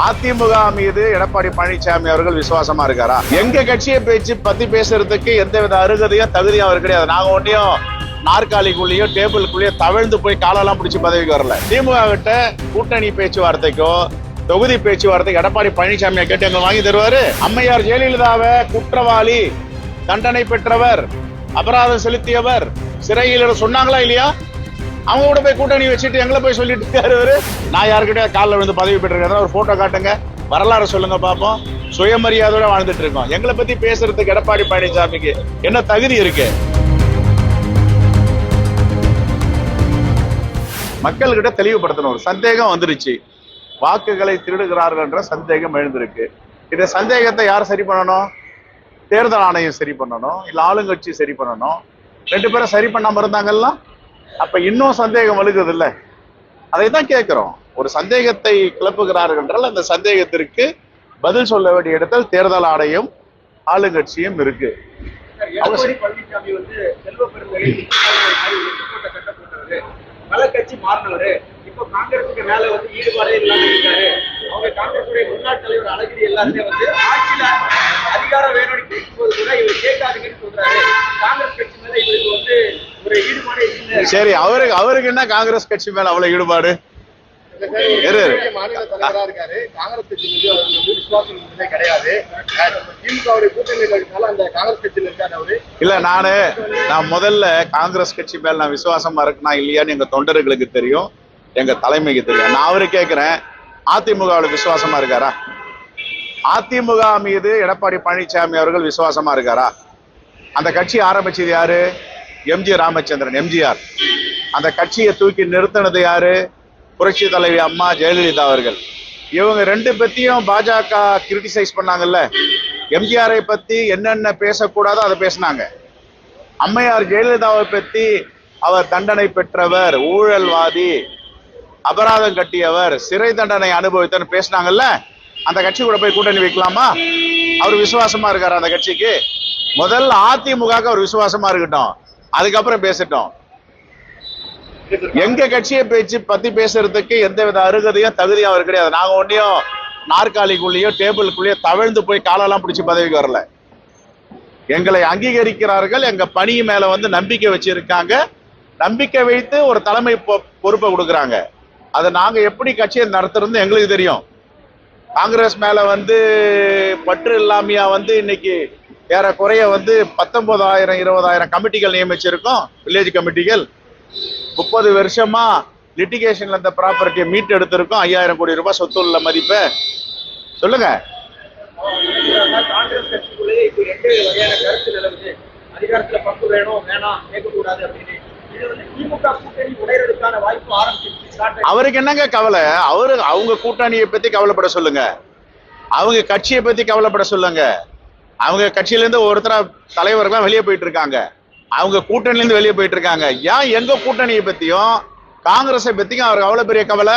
அதிமுக மீது எடப்பாடி பழனிசாமி அவர்கள் விசுவாசமா இருக்காரா? எங்க கட்சியை பேச்சு பத்தி பேசுறதுக்கு எந்தவித அருகதையும் தகுதியும் அவர் கிடையாது. நாங்க ஒன்னையும் நாற்காலிக்குள்ளேயோ டேபிளுக்குள்ளேயோ தவிழ்ந்து போய் காலெல்லாம் பிடிச்சி பதவிக்கு வரல. திமுக கிட்ட கூட்டணி பேச்சுவார்த்தைக்கோ தொகுதி பேச்சுவார்த்தைக்கு எடப்பாடி பழனிசாமியை கேட்டு எங்க வாங்கி தருவாரு. அம்மையார் ஜெயலலிதாவை குற்றவாளி தண்டனை பெற்றவர் அபராதம் செலுத்தியவர் சிறையில் சொன்னாங்களா இல்லையா? அவங்க கூட போய் கூட்டணி வச்சுட்டு எங்களை போய் சொல்லிட்டு இருக்காரு அவரு. நான் யாருக்கிட்டே காலில் விழுந்து பதவி பெற்றிருக்கேன் ஒரு போட்டோ காட்டுங்க. வரலாறு சொல்லுங்க பார்ப்போம் சுயமரியாதையோட வாழ்ந்துட்டு இருக்கோம். எங்களை பத்தி பேசுறதுக்கு எடப்பாடி பழனிசாமிக்கு என்ன தகுதி இருக்கு? மக்கள்கிட்ட தெளிவுபடுத்தணும். ஒரு சந்தேகம் வந்துருச்சு. வாக்குகளை திருடுகிறார்கள் என்ற சந்தேகம் எழுந்திருக்கு. இந்த சந்தேகத்தை யார் சரி பண்ணணும்? தேர்தல் ஆணையம் சரி பண்ணணும். இல்லை ஆளுங்கட்சி சரி பண்ணணும். ரெண்டு பேரும் சரி பண்ணாம இருந்தாங்கல்லாம் அப்ப இன்னும் சந்தேகம் வலுக்குது இல்ல அதை தான் கேட்கிறோம். ஒரு சந்தேகத்தை கிளப்புகிறார்கள் என்றால் அந்த சந்தேகத்திற்கு பதில் சொல்ல வேண்டிய இடத்தில் தேர்தல் ஆணையம் ஆளுங்கட்சியும் இருக்கு. பல கட்சி மாறினவரு காங்கிரஸுக்கு மேல வந்து ஈடுபாடே இல்லாம இருக்காரு. அவங்க முன்னாள் தலைவர் அழகிரி எல்லாருமே வந்து ஆட்சியில அதிகாரம் வேணும்னு கேட்கும்போது கூட இவர் கேட்காதுங்கன்னு சொல்றாரு. காங்கிரஸ் கட்சி மேல இவருக்கு வந்து சரி அவருக்கு அவருக்கு என்ன காங்கிரஸ் கட்சி மேல அவ்வளவு ஈடுபாடு? இல்ல நானு நான் முதல்ல காங்கிரஸ் கட்சி மேல நான் விசுவாசமா இருக்கனா இல்லையான்னு எங்க தொண்டர்களுக்கு தெரியும். எங்க தலைமைக்கு தெரியும். நான் அவரு கேக்குறேன். அதிமுகவில் விசுவாசமா இருக்காரா? அதிமுக மீது எடப்பாடி பழனிசாமி அவர்கள் விசுவாசமா இருக்காரா? அந்த கட்சி ஆரம்பிச்சது யாரு? எம்ஜி ராமச்சந்திரன் எம்ஜிஆர் அந்த கட்சியை தூக்கி நிறுத்தினது யாரு? புரட்சி தலைவி அம்மா ஜெயலலிதா அவர்கள். இவங்க ரெண்டு பத்தியும் பாஜக கிரிட்டிசைஸ் பண்ணாங்கல்ல. எம்ஜிஆரை பத்தி என்னென்ன பேசக்கூடாதோ அதை பேசினாங்க. அம்மையார் ஜெயலலிதாவை பத்தி அவர் தண்டனை பெற்றவர் ஊழல்வாதி அபராதம் கட்டியவர் சிறை தண்டனை அனுபவித்தன்னு பேசினாங்கல்ல. அந்த கட்சி கூட போய் கூட்டணி வைக்கலாமா? அவர் விசுவாசமா இருக்காரு அந்த கட்சிக்கு? முதல்ல அதிமுக அவர் விசுவாசமா இருக்கட்டும். அதுக்கப்புறம் பேசட்டும். எங்க கட்சியை பேச்சு பத்தி பேசுறதுக்கு எந்த வித அருகதையும் தகுதியும் அவர் கிடையாது. நாங்க ஒன்னையும் நாற்காலிக்குள்ளேயோ டேபிளுக்குள்ளேயோ தவழ்ந்து போய் காலெல்லாம் பிடிச்சி பதவிக்கு வரல. எங்களை அங்கீகரிக்கிறார்கள் எங்க பணி மேல வந்து நம்பிக்கை வச்சிருக்காங்க. நம்பிக்கை வைத்து ஒரு தலைமை பொ- பொறுப்பை கொடுக்குறாங்க. அதை நாங்க எப்படி கட்சியை நடத்துறது எங்களுக்கு தெரியும். காங்கிரஸ் மேல வந்து பற்று இல்லாமையா வந்து இன்னைக்கு ஏறக்குறைய வந்து பத்தொன்பதாயிரம் இருபதாயிரம் கமிட்டிகள் நியமிச்சிருக்கோம். வில்லேஜ் கமிட்டிகள். முப்பது வருஷமா லிட்டிகேஷன்ல இந்த ப்ராப்பர்ட்டியை மீட் எடுத்திருக்கோம் ஐயாயிரம் கோடி ரூபாய் சொத்து உள்ள மதிப்பை. சொல்லுங்க. அதிகாரத்துல பங்கு வேணும் வேணாம் கேட்கக்கூடாது அப்படின்னு. அவருக்கு என்னங்க கவலை? அவரு அவங்க கூட்டணியை பத்தி கவலைப்பட சொல்லுங்க. அவங்க கட்சியை பத்தி கவலைப்பட சொல்லுங்க. அவங்க கட்சியில இருந்து ஒருத்தர தலைவர்கள்லாம் வெளியே போயிட்டு இருக்காங்க அவங்க கூட்டணில இருந்து வெளியே போயிட்டு இருக்காங்க ஏன் எங்க கூட்டணியை பத்தியும் காங்கிரஸை பத்தியும் அவருக்கு அவ்வளோ பெரிய கவலை?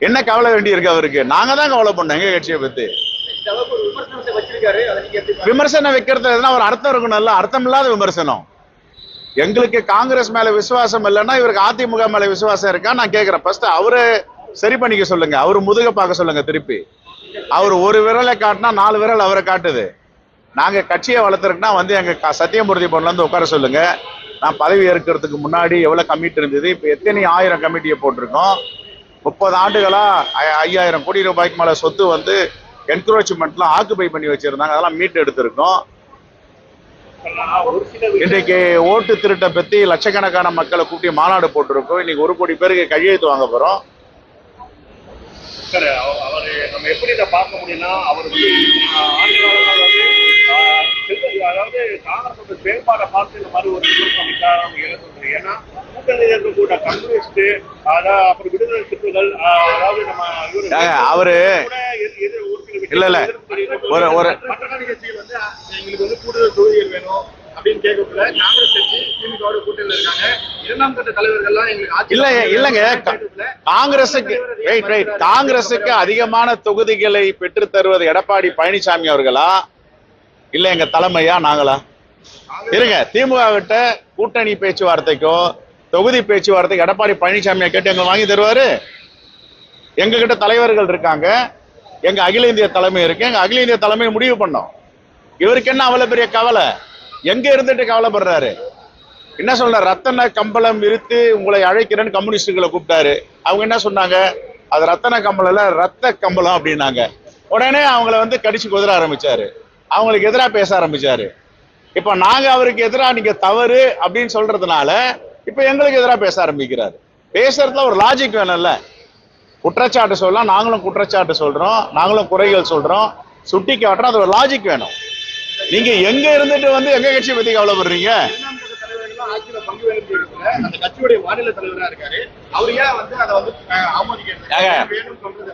என்ன கவலை வேண்டி இருக்கு அவருக்கு? நாங்க தான் கவலை பண்ணோம் எங்க கட்சியை பத்தி. விமர்சனம் வைக்கிறது எதுனா ஒரு அர்த்தம் இருக்கணும்ல? அர்த்தம் இல்லாத விமர்சனம். எங்களுக்கு காங்கிரஸ் மேல விசுவாசம் இல்லைன்னா இவருக்கு அதிமுக மேல விசுவாசம் இருக்கா? நான் கேக்குறேன். ஃபர்ஸ்ட் அவரு சரி பண்ணிக்க சொல்லுங்க. அவரு முதுக பார்க்க சொல்லுங்க திருப்பி. அவர் ஒரு விரலை காட்டினா நாலு விரல் அவரை காட்டுது. நாங்க கட்சியை வளர்த்துருக்குன்னா வந்து எங்க சத்தியமூர்த்தி பொண்ணுல இருந்து உட்கார சொல்லுங்க. நான் பதவி ஏற்கிறதுக்கு முன்னாடி எவ்வளவு கமிட்டி இருந்தது? இப்ப எத்தனை ஆயிரம் கமிட்டியை போட்டிருக்கோம்? முப்பது ஆண்டுகளா ஐயாயிரம் கோடி ரூபாய்க்கு மேல சொத்து வந்து என்க்ரோச்மெண்ட்லாம் ஆக்குபை பண்ணி வச்சிருந்தாங்க. அதெல்லாம் மீட்டு எடுத்திருக்கோம். இன்றைக்கு ஓட்டு திருட்டை பத்தி லட்சக்கணக்கான மக்களை கூட்டி மாநாடு போட்டிருக்கோம். இன்னைக்கு ஒரு கோடி பேருக்கு கையெழுத்து வாங்க போகிறோம் சார் அவரு எப்படி இதை பார்க்க முடியும்னா அவர் வந்து அதாவது காங்கிரஸோட செயல்பாடை பார்த்து இந்த மாதிரி ஒரு நம்ம எழுதுறது ஏன்னா கூட்டணியில் இருக்கக்கூடிய கம்யூனிஸ்ட் அதாவது அப்புறம் விடுதலை ஆஹ், அதாவது நம்ம அவரு இல்ல, இல்ல. ஒரு- ஒரு- எங்களுக்கு வந்து கூடுதல் தொகுதிகள் வேணும் அப்படின்னு கேட்கக்குள்ள காங்கிரஸ் கட்சி திமுக கூட்டணியில் இருக்காங்க. இரண்டாம் கட்ட தலைவர்கள்லாம் எங்களுக்கு ஆட்சி இல்ல இல்லங்க. கேட்கக்குள்ள காங்கிரசுக்கு ரைட் ரைட் காங்கிரசுக்கு அதிகமான தொகுதிகளை பெற்று தருவது எடப்பாடி பழனிசாமி அவர்களா? இல்ல எங்க தலைமையா? நாங்களா? இருங்க. திமுக கிட்ட கூட்டணி பேச்சுவார்த்தைக்கோ தொகுதி பேச்சுவார்த்தைக்கு எடப்பாடி பழனிசாமியை கேட்டு எங்களை வாங்கி தருவாரு? எங்க கிட்ட தலைவர்கள் இருக்காங்க. எங்க அகில இந்திய தலைமை இருக்கு. எங்க அகில இந்திய தலைமை முடிவு பண்ணோம். இவருக்கு என்ன அவ்வளவு பெரிய கவலை? எங்க இருந்துட்டு கவலைப்படுறாரு? என்ன சொல்ற ரத்தன கம்பளம் விரித்து உங்களை அழைக்கிறேன்னு கம்யூனிஸ்டுகளை கூப்பிட்டாரு. அவங்க என்ன சொன்னாங்க? அது ரத்தன கம்பளம் இல்ல ரத்த கம்பளம் அப்படின்னாங்க. உடனே அவங்கள வந்து கடிச்சு குதிர ஆரம்பிச்சாரு. அவங்களுக்கு எதிராக பேச ஆரம்பிச்சாரு. இப்ப நாங்க அவருக்கு எதிராக நீங்க தவறு அப்படின்னு சொல்றதுனால இப்ப எங்களுக்கு எதிராக பேச ஆரம்பிக்கிறாரு. பேசுறதுல ஒரு லாஜிக் வேணும்ல. குற்றச்சாட்டு சொல்லலாம் நாங்களும் குற்றச்சாட்டு சொல்றோம் நாங்களும் குறைகள் சொல்றோம். சுட்டி காட்டுறோம் அது ஒரு லாஜிக் வேணும். நீங்க எங்க இருந்துட்டு வந்து எங்க கட்சியை பத்தி கவலைப்படுறீங்க?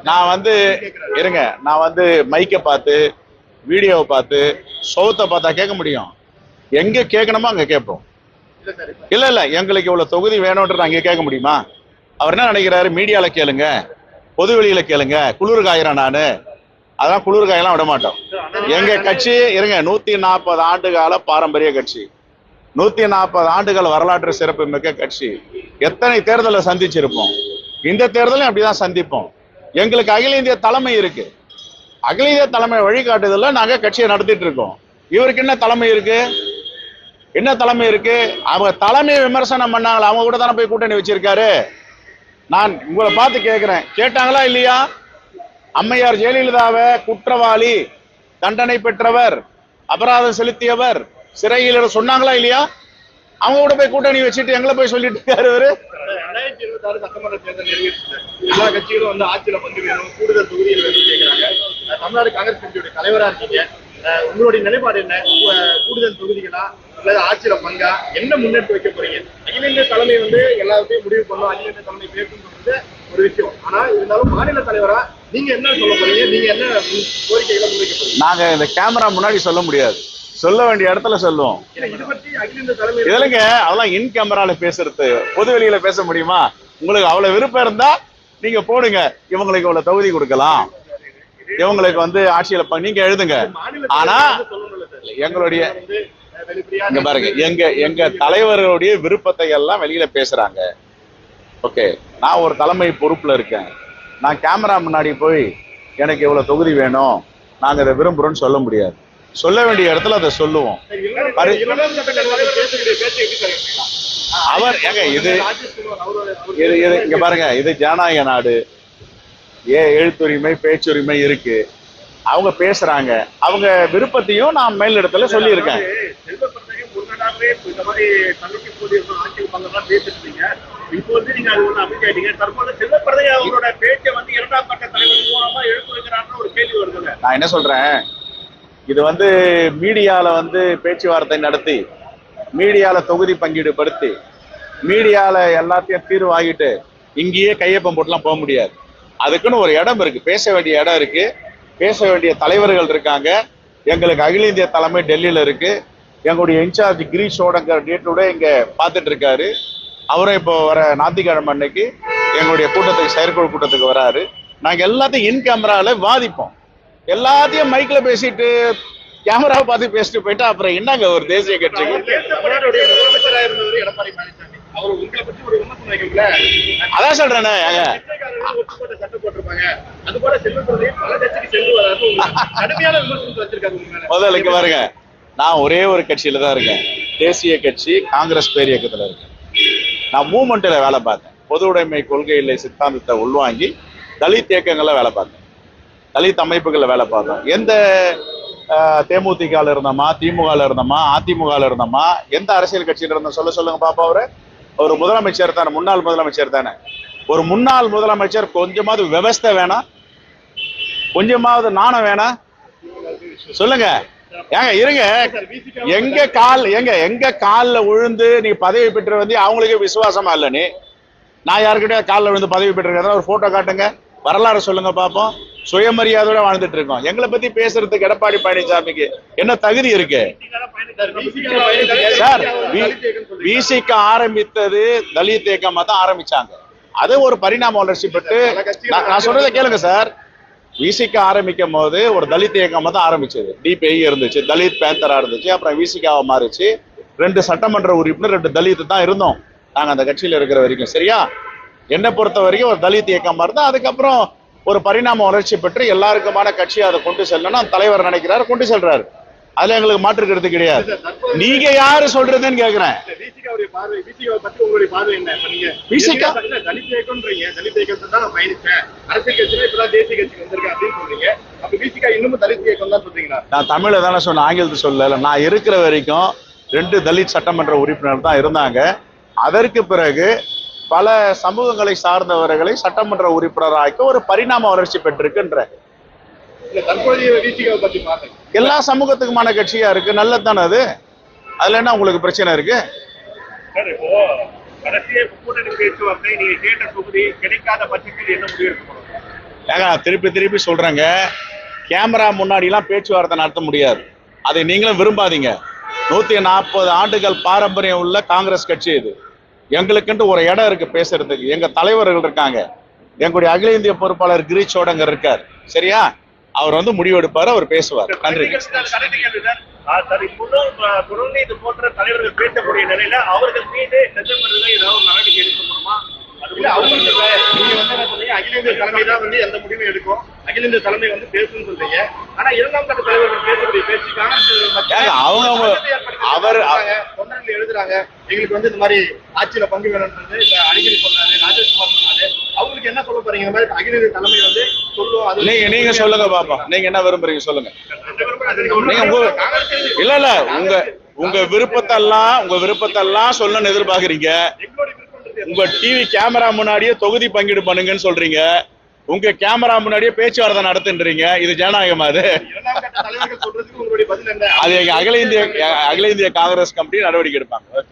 நான் வந்து இருங்க நான் வந்து மைக்கை பார்த்து வீடியோவை பார்த்து சோகத்தை பார்த்தா கேட்க முடியும். எங்க கேட்கணுமோ அங்க கேட்போம். இல்ல இல்ல எங்களுக்கு இவ்வளவு தொகுதி வேணும்ன்றது அங்க கேட்க முடியுமா? அவர் என்ன நினைக்கிறாரு? மீடியால கேளுங்க பொது வெளியில கேளுங்க குளிர் காயிறேன் நானு. அதான் குளிர்காயெல்லாம் விட மாட்டோம். எங்க கட்சி இருங்க நூத்தி நாற்பது ஆண்டு கால பாரம்பரிய கட்சி. நூத்தி நாற்பது ஆண்டுகள் வரலாற்று சிறப்பு மிக்க கட்சி. எத்தனை தேர்தலை சந்திச்சிருப்போம்? இந்த தேர்தலையும் அப்படிதான் சந்திப்போம். எங்களுக்கு அகில இந்திய தலைமை இருக்கு. அகில இந்திய தலைமை வழிகாட்டுதல்ல நாங்க கட்சியை நடத்திட்டு இருக்கோம். இவருக்கு என்ன தலைமை இருக்கு? என்ன தலைமை இருக்கு? அவங்க தலைமை விமர்சனம் பண்ணாங்களா? அவங்க கூட தானே போய் கூட்டணி வச்சிருக்காரு. நான் உங்களை பார்த்து கேட்கிறேன் கேட்டாங்களா இல்லையா? அம்மையார் ஜெயலலிதாவை குற்றவாளி தண்டனை பெற்றவர் அபராதம் செலுத்தியவர் சிறையில் சொன்னாங்களா இல்லையா? அவங்க கூட போய் கூட்டணி வச்சுட்டு எங்களை போய் சொல்லிட்டு இருக்காரு இவரு. ரெண்டாயிரத்தி இருபத்தி ஆறு சட்டமன்ற தேர்தல் நெருங்கிடுச்சு. எல்லா கட்சிகளும் வந்து ஆட்சியில பங்கு வேணும் கூடுதல் தொகுதியில் வேணும்னு கேட்கிறாங்க. தமிழ்நாடு காங்கிரஸ் கட்சியுடைய தலைவரா இருக்கீங்க. அஹ் உங்களுடைய நிலைப்பாடு என்ன? உங்க கூடுதல் தொகுதிகளா? அல்லது ஆட்சியில பங்கா? என்ன முன்னெடுத்து வைக்க போறீங்க? அகில இந்திய தலைமை வந்து எல்லாத்தையும் முடிவு பண்ணும். அகில இந்திய தலைமை சொல்றது ஒரு விஷயம். ஆனா இருந்தாலும் மாநில தலைவரா நீங்க என்ன சொல்ல போறீங்க? நீங்க என்ன கோரிக்கைகளை முன்வைக்க போறீங்க? நாங்க இந்த கேமரா முன்னாடி சொல்ல முடியாது. சொல்ல வேண்டிய இடத்துல சொல்லுவோம். இதுலங்க அதெல்லாம் இன் கேமரால பேசுறது. பொது வெளியில பேச முடியுமா? உங்களுக்கு அவ்வளவு விருப்பம் இருந்தா நீங்க போடுங்க. இவங்களுக்கு இவ்வளவு தொகுதி கொடுக்கலாம். இவங்களுக்கு வந்து ஆட்சியில நீங்க எழுதுங்க. ஆனா எங்களுடைய இங்க பாருங்க எங்க எங்க தலைவர்களுடைய விருப்பத்தை எல்லாம் வெளியில பேசுறாங்க. ஓகே நான் ஒரு தலைமை பொறுப்புல இருக்கேன். நான் கேமரா முன்னாடி போய் எனக்கு இவ்வளவு தொகுதி வேணும். நாங்க அதை விரும்புறோம்னு சொல்ல முடியாது. சொல்ல வேண்டிய இடத்துல அதை சொல்லுவோம். அவர் ஏங்க இது இது இது இங்க பாருங்க இது ஜனநாயக நாடு. ஏ எழுத்துரிமை பேச்சுரிமை இருக்கு. அவங்க பேசுறாங்க. அவங்க விருப்பத்தையும் நான் சொல்லியிருக்கேன். ஒரு கேள்வி வருதுங்க நான் என்ன சொல்றேன்? இது வந்து மீடியால வந்து பேச்சுவார்த்தை நடத்தி மீடியால தொகுதி பங்கீடு படுத்தி மீடியால எல்லாத்தையும் தீர்வு ஆகிட்டு இங்கேயே கையொப்பம் போட்டுலாம் போக முடியாது. அதுக்குன்னு ஒரு இடம் இருக்கு. பேச வேண்டிய இடம் இருக்கு. பேச வேண்டிய தலைவர்கள் இருக்காங்க. எங்களுக்கு அகில இந்திய தலைமை டெல்லியில இருக்கு. எங்களுடைய இன்சார்ஜ் கிரீஷ் ஓடங்கர் டேட்டோட இங்கே பார்த்துட்டு இருக்காரு. அவரும் இப்போ வர ஞாயிற்றுக்கிழமை அன்னைக்கு எங்களுடைய கூட்டத்துக்கு செயற்குழு கூட்டத்துக்கு வராரு. நாங்கள் எல்லாத்தையும் இன் கேமராவில் வாதிப்போம். எல்லாத்தையும் மைக்ல பேசிட்டு கேமராவை பார்த்து பேசிட்டு போயிட்டா அப்புறம் என்னங்க ஒரு தேசிய கட்சிக்கு தமிழ்நாடுடைய முதலமைச்சரா இருந்தவர் எடப்பாடி பழனிசாமி அவர் உங்களை பற்றி ஒரு விமர்சனம் வைக்கல அதான் சொல்றேனே அது போல செல்வப்பிரதை பல கட்சிக்கு சென்று வராது. கடுமையான விமர்சனத்தை வச்சிருக்காரு உங்க மேல. முதல்ல இங்க பாருங்க. நான் ஒரே ஒரு கட்சியில தான் இருக்கேன். தேசிய கட்சி காங்கிரஸ் பேரியக்கத்துல இருக்கேன். நான் மூமெண்ட்ல வேலை பார்த்தேன். பொது உடைமை கொள்கையில சித்தாந்தத்தை உள்வாங்கி தலித் இயக்கங்கள்ல வேலை பார்த்தேன். தலித் அமைப்புகள்ல வேலை பார்த்தோம் எந்த தேமுதிகல இருந்தோமா திமுகல இருந்தோமா அதிமுகல இருந்தோமா எந்த அரசியல் கட்சியில இருந்தோம் சொல்ல சொல்லுங்க பாப்பா அவரு. ஒரு முதலமைச்சர் தானே முன்னாள் முதலமைச்சர் தானே. ஒரு முன்னாள் முதலமைச்சர் கொஞ்சமாவது விவஸ்தை வேணாம் கொஞ்சமாவது நாணம் வேணாம் சொல்லுங்க. ஏங்க இருங்க. எங்க கால் எங்க எங்க கால்ல விழுந்து நீ பதவி பெற்று வந்து அவங்களுக்கே விசுவாசமா இல்ல நீ? நான் யாருக்கிட்டே காலில் விழுந்து பதவி பெற்றிருக்கேன் ஒரு போட்டோ காட்டுங்க. வரலாறு சொல்லுங்க பாப்போம். சுயமரியாதையோட வாழ்ந்துட்டு இருக்கோம். எங்களை பத்தி பேசுறதுக்கு எடப்பாடி பழனிசாமிக்கு என்ன தகுதி இருக்கு? சார் விசிக்க ஆரம்பித்தது தலித் இயக்கமா தான் ஆரம்பிச்சாங்க. அது ஒரு பரிணாம வளர்ச்சி பெற்று நான் நான் சொல்றதை கேளுங்க சார். விசிக்க ஆரம்பிக்கும் போது ஒரு தலித் இயக்கமா தான் ஆரம்பிச்சது. டிபிஐ இருந்துச்சு தலித் பேந்தரா இருந்துச்சு அப்புறம் விசிக்காவ மாறிச்சு. ரெண்டு சட்டமன்ற உறுப்பினர் ரெண்டு தலித் தான் இருந்தோம். நாங்க அந்த கட்சியில இருக்கிற வரைக்கும் சரியா? என்னை பொறுத்த வரைக்கும் ஒரு தலித் இயக்கமா இருந்தா அதுக்கப்புறம் ஒரு பரிணாம வளர்ச்சி பெற்று எல்லாருக்குமான கட்சியை அதை கொண்டு செல்லணும் தலைவர் நினைக்கிறாரு கொண்டு செல்றாரு. அதுல எங்களுக்கு மாற்று கருத்து கிடையாது. நீங்க யாரு சொல்றதுன்னு கேக்குறேன். நான் தமிழ்ல தானே சொன்னேன் ஆங்கிலத்தை சொல்லல. நான் இருக்கிற வரைக்கும் ரெண்டு தலித் சட்டமன்ற உறுப்பினர் தான் இருந்தாங்க. அதற்கு பிறகு பல சமூகங்களை சார்ந்தவர்களை சட்டமன்ற உறுப்பினராக்க ஒரு பரிணாம வளர்ச்சி பெற்றிருக்குன்ற. எல்லா சமூகத்துக்குமான கட்சியா இருக்கு நல்லதுதானே அது? அதுல என்ன உங்களுக்கு பிரச்சனை இருக்கு? ஏங்க திருப்பி திருப்பி சொல்றேங்க. கேமரா முன்னாடி எல்லாம் பேச்சுவார்த்தை நடத்த முடியாது. அதை நீங்களும் விரும்பாதீங்க. நூத்தி நாற்பது ஆண்டுகள் பாரம்பரியம் உள்ள காங்கிரஸ் கட்சி இது. எங்களுக்குன்ட்டு ஒரு இடம் இருக்கு பேசுறதுக்கு. எங்க தலைவர்கள் இருக்காங்க. எங்களுடைய அகில இந்திய பொறுப்பாளர் கிரீச்சோட அங்க இருக்கார். சரியா? அவர் வந்து முடிவெடுப்பாரு அவர் பேசுவார். நன்றி. போன்ற தலைவர்கள் பேசக்கூடிய நிலையில அவர்கள் மீது வந்து சொல்றீங்க? அகில இந்திய தலைமை தான் வந்து எந்த முடிவும் எடுக்கும்? அகில இந்திய தலைமை வந்து பேசுன்னு சொல்றீங்க. ஆனா இரண்டாம் கட்ட தலைவர்கள் பேசக்கூடிய பேச்சு காங்கிரஸ் அவங்க- அவர்-. தொண்டர்கள் எழுதுறாங்க. எங்களுக்கு வந்து இந்த மாதிரி ஆட்சியில பங்கு வேணும்ன்றது இப்ப அழகிரி சொன்னாரு ராஜேஷ்குமார் சொன்னாரு. அவங்களுக்கு என்ன சொல்ல போறீங்க? இந்த மாதிரி அகில இந்திய தலைமை வந்து சொல்லுவோம் நீங்க நீங்க சொல்லுங்க பாப்பா. நீங்க என்ன விரும்புறீங்க சொல்லுங்க. நீங்க இல்ல இல்ல உங்க உங்க விருப்பத்தெல்லாம் உங்க விருப்பத்தெல்லாம் சொல்லணும்னு எதிர்பார்க்கறீங்க. உங்க டிவி கேமரா முன்னாடியே தொகுதி பங்கீடு பண்ணுங்கன்னு சொல்றீங்க. உங்க கேமரா முன்னாடியே பேச்சுவார்த்தை நடத்துன்றீங்க. இது ஜனநாயகமா அது. அது எங்க அகில இந்திய அகில இந்திய காங்கிரஸ் கமிட்டி நடவடிக்கை எடுப்பாங்க.